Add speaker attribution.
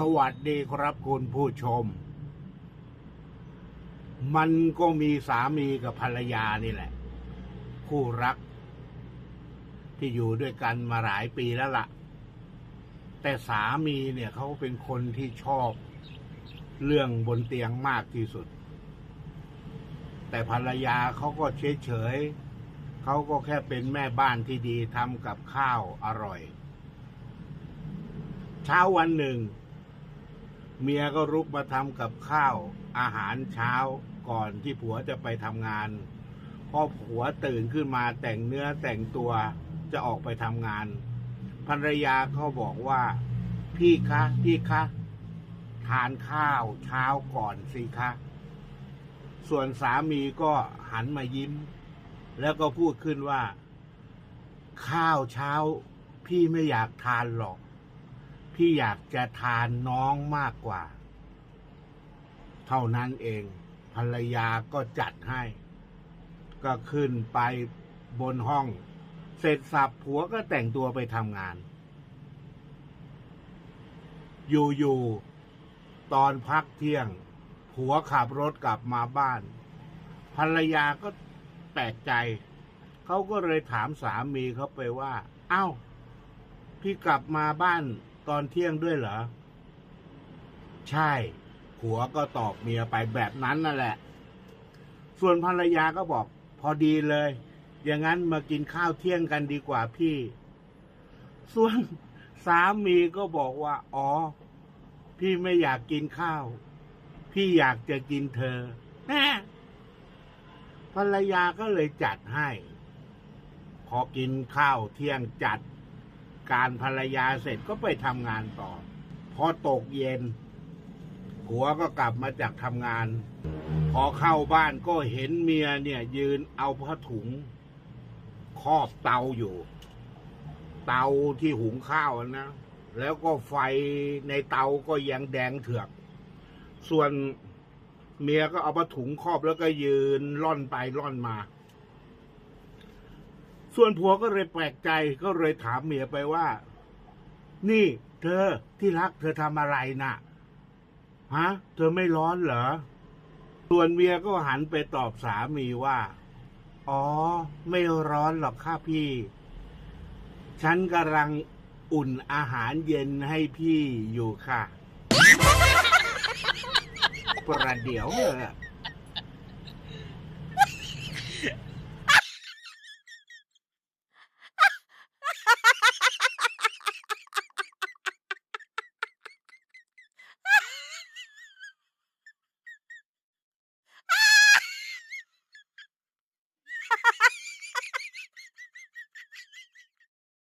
Speaker 1: สวัสดีครับคุณผู้ชม มันก็มีสามีกับภรรยานี่แหละ คู่รัก ที่อยู่ด้วยกันมาหลายปีแล้วล่ะ แต่สามีเนี่ยเขาเป็นคนที่ชอบ เรื่องบนเตียงมากที่สุด แต่ภรรยาเขาก็เฉยเฉยๆเขาก็แค่เป็นแม่บ้านที่ดีทำกับข้าวอร่อยเช้าวันหนึ่ง เมียก็รุกมาทำกับข้าวอาหารเช้าก่อนที่ผัวจะไปทำงานพอผัวตื่นขึ้นมาแต่งเนื้อแต่งตัวจะออกไปทำงาน ภรรยาเขาบอกว่า พี่คะพี่คะ ทานข้าวเช้าก่อนสิคะ ส่วนสามีก็หันมายิ้ม แล้วก็พูดขึ้นว่า ข้าวเช้าพี่ไม่อยากทานหรอก พี่อยากจะทานน้องมากกว่า เท่านั้นเอง ภรรยาก็จัดให้ ก็ขึ้นไปบนห้อง เสร็จสับผัวก็แต่งตัวไปทำงาน อยู่ๆตอนพักเที่ยง ผัวขับรถกลับมาบ้าน ภรรยาก็แปลกใจ เขาก็เลยถามสามีเขาไปว่า เอ้า พี่กลับมาบ้าน ตอนเที่ยงด้วยเหรอ ใช่ ผัวก็ตอบเมียไปแบบนั้นนั่นแหละ ส่วนภรรยาก็บอก พอดีเลย อย่างนั้นมากินข้าวเที่ยงกันดีกว่าพี่ ส่วนสามีก็บอกว่า อ๋อ พี่ไม่อยากกินข้าว พี่อยากจะกินเธอแน่ภรรยาก็เลยจัดให้ พอกินข้าวเที่ยงจัด การภรรยาเสร็จก็ไปทำงานต่อ พอตกเย็นผัวก็กลับมาจากทำงาน พอเข้าบ้านก็เห็นเมียเนี่ย ยืนเอาผ้าถุงครอบเตาอยู่ เตาที่หุงข้าวนะ แล้วก็ไฟในเตาก็ยังแดงเถือก ส่วนเมียก็เอาผ้าถุงครอบแล้วก็ยืนล่อนไปล่อนมา ส่วนผัวก็เลยแปลกใจก็เลยถามเมียไปว่า นี่ เธอที่รัก เธอทำอะไรน่ะฮะ เธอไม่ร้อนเหรอ ส่วนเมียก็หันไปตอบสามีว่า อ๋อ ไม่ร้อนหรอกค่ะพี่ ฉันกำลังอุ่นอาหารเย็นให้พี่อยู่ค่ะ ประเดี๋ยวเถอะ